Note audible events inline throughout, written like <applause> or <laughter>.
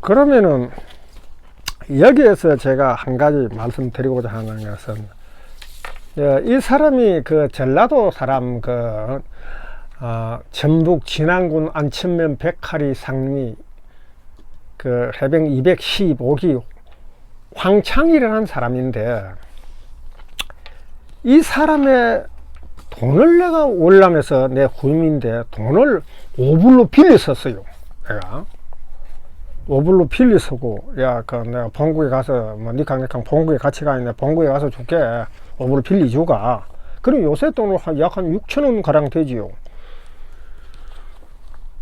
그러면은 여기에서 제가 한 가지 말씀드리고자 하는 것은 예, 이 사람이 그 전라도 사람 그 어, 전북 진안군 안천면 백화리 상리 그 해병 215기 황창이라는 사람인데 이 사람의 돈을 내가 월남에서 내 후임인데 돈을 오불로 빌려 썼어요. 내가. 오불로 빌려 쓰고, 야, 그 내가 본국에 가서, 뭐, 니캉, 니캉 본국에 같이 가 있는데, 본국에 가서 줄게. 오불로 빌려주가. 그럼 요새 돈으로 약한 6천원 가량 되지요.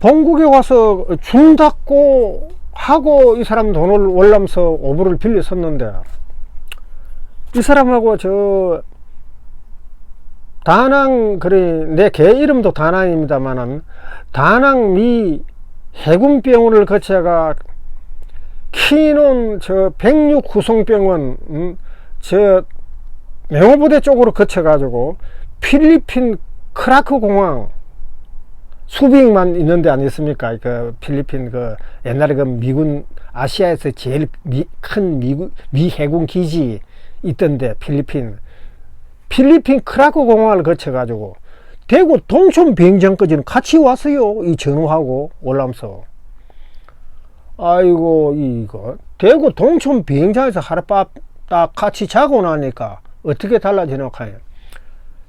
본국에 와서 준다고 하고 이 사람 돈을 월남서 오불을 빌려 썼는데, 이 사람하고 저 다낭 그래 내 개 이름도 다낭입니다만은 다낭 미 해군병원을 거쳐가 키non 저 백육 구송병원 음, 저 명호부대 쪽으로 거쳐 가지고 필리핀 크라크 공항 수비행만 있는데 아니습니까? 그 필리핀 그 옛날에 그 미군 아시아에서 제일 미, 큰 미군 미 해군 기지 있던데 필리핀 필리핀 크라크 공항을 거쳐 가지고 대구 동촌 비행장까지는 같이 왔어요. 이 전후하고 올라면서. 아이고 이거 대구 동촌 비행장에서 하룻밤 딱 같이 자고 나니까 어떻게 달라지나 카요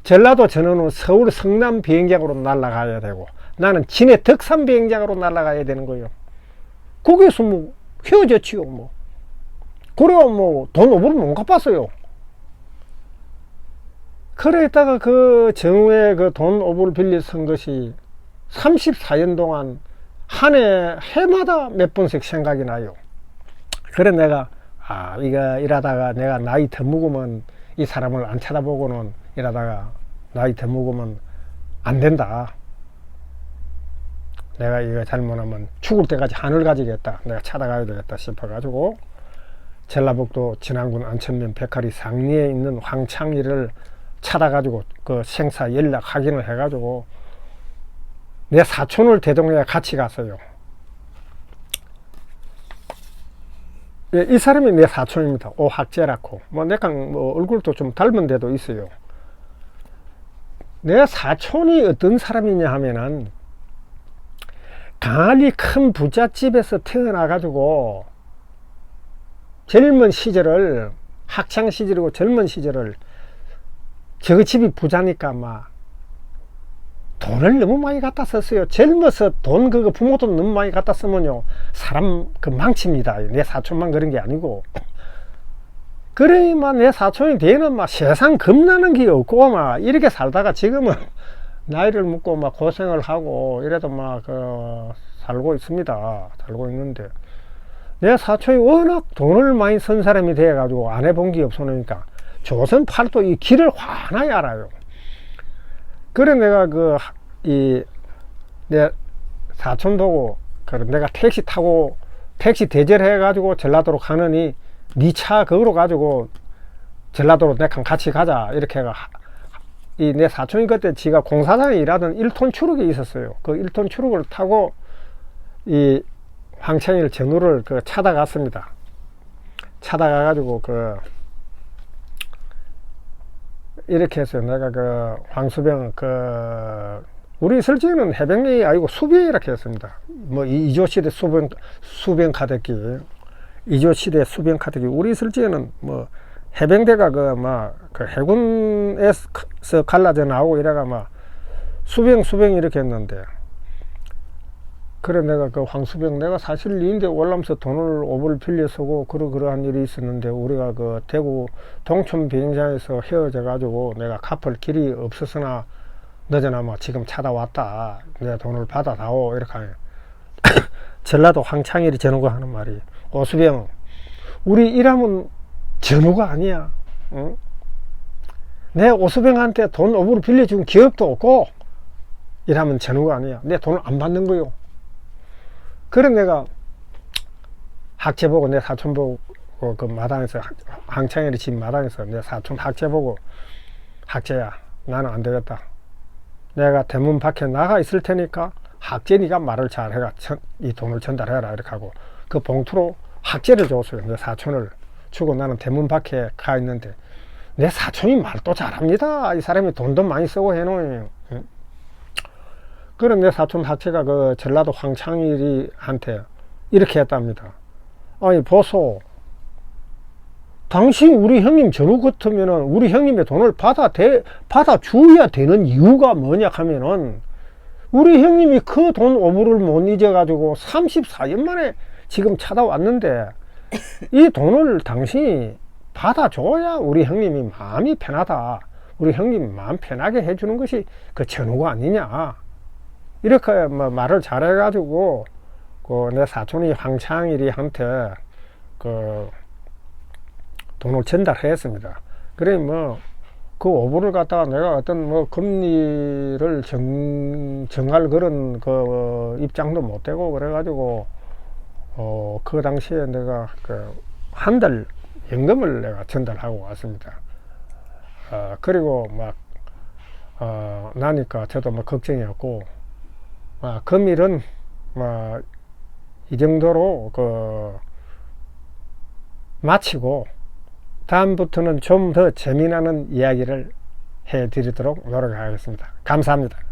전라도 전원은 서울 성남 비행장으로 날아가야 되고 나는 진해 덕산 비행장으로 날아가야 되는 거예요. 거기서 뭐 헤어졌지요 뭐. 그래야 뭐돈 오불을 못 갚았어요. 그랬다가 그 정우에 그돈 오불 빌려 쓴 것이 34년 동안 한 해 해마다 몇 번씩 생각이 나요. 그래 내가 아 이거 일하다가 내가 나이 더 먹으면 이 사람을 안 쳐다보고는 일하다가 나이 더 먹으면 안 된다. 내가 이거 잘못하면 죽을 때까지 하늘 가지겠다. 내가 찾아가야 되겠다 싶어가지고 전라북도 진안군 안천면 백화리 상리에 있는 황창리를 찾아가지고 그 생사 연락 확인을 해가지고 내 사촌을 대동해 같이 갔어요. 예, 이 사람이 내 사촌입니다. 오학재라고. 뭐 내가 뭐 얼굴도 좀 닮은 데도 있어요. 내 사촌이 어떤 사람이냐 하면은 강아리 큰 부잣집에서 태어나가지고 젊은 시절을 학창 시절이고 젊은 시절을 저 집이 부자니까 막 돈을 너무 많이 갖다 썼어요. 젊어서 돈 그거 부모 돈 너무 많이 갖다 쓰면요 사람 그 망칩니다. 내 사촌만 그런 게 아니고 그래만 내 사촌이 되는 막 세상 겁나는 게 없고 막 이렇게 살다가 지금은 <laughs> 나이를 먹고 막 고생을 하고 이래도 막그 살고 있습니다. 살고 있는데 내 사촌이 워낙 돈을 많이 쓴 사람이 돼 가지고 안 해본 게 없으니까 조선 팔도 이 길을 환하게 알아요. 그래 내가 그 이 내 사촌 보고 그 내가 택시 타고 택시 대절해 가지고 전라도로 가느니 니 차 그거로 가지고 전라도로 내랑 같이 가자 이렇게 해가 이 내 사촌이 그때 지가 공사장에 일하던 1톤 추럭이 있었어요. 그 1톤 추럭을 타고 이 황창일 전우를 그 찾아갔습니다. 찾아가 가지고 그 이렇게 해서 내가 그 황수병 그 우리 적에는 해병이 아니고 수병 이렇게 했습니다. 뭐 이- 이조 시대 수병 수병 카드기 이조 시대 수병 카드기 우리 적에는 뭐 해병대가 그 막 그 해군에서 갈라져 나오고 이래가 막 수병 수병 이렇게 했는데 그래 내가 그 황수병 내가 사실 니인데 월남서 돈을 오불 빌려 쓰고 그러 그러한 일이 있었는데 우리가 그 대구 동촌 비행장에서 헤어져 가지고 내가 갚을 길이 없었으나 너저나마 지금 찾아왔다. 내 돈을 받아다오. 이렇게 하면 <coughs> 전라도 황창일이 전우가 하는 말이. 오수병 우리 일하면 전우가 아니야. 응? 내 오수병한테 돈 오불 빌려준 기업도 없고 이러면 전우가 아니야. 내 돈을 안 받는 거요 그래 내가 학체 보고 내 사촌 보고 그 마당에서 항창일이 집 마당에서 내 사촌 학체 보고 학체야 나는 안 되겠다 내가 대문 밖에 나가 있을 테니까 학재 니가 말을 잘해가 천- 이 돈을 전달해라 이렇게 하고 그 봉투로 학재를 줬어요. 내 사촌을 주고 나는 대문 밖에 가 있는데 내 사촌이 말도 잘합니다. 이 사람이 돈도 많이 쓰고 해놓은 응? 그런 내 사촌 학재가 그 전라도 황창일이한테 이렇게 했답니다. 아니 보소 당신 우리 형님 전후 같으면은 우리 형님의 돈을 받아 대, 받아 줘야 되는 이유가 뭐냐 하면은 우리 형님이 그 돈 오불을 못 잊어가지고 34년 만에 지금 찾아왔는데 이 돈을 당신이 받아줘야 우리 형님이 마음이 편하다. 우리 형님 마음 편하게 해주는 것이 그 전후가 아니냐. 이렇게 뭐 말을 잘해가지고 그 내 사촌이 황창일이한테 그 돈을 전달했습니다. 그래 뭐 그 오보를 갖다가 내가 어떤 뭐 금리를 정, 정할 그런 그 입장도 못 되고 그래가지고 어 그 당시에 내가 그 한 달 연금을 내가 전달하고 왔습니다. 어 그리고 막 어, 나니까 저도 뭐 걱정이었고 아, 금일은 뭐이 정도로 그 마치고 다음부터는 좀 더 재미나는 이야기를 해드리도록 노력하겠습니다. 감사합니다.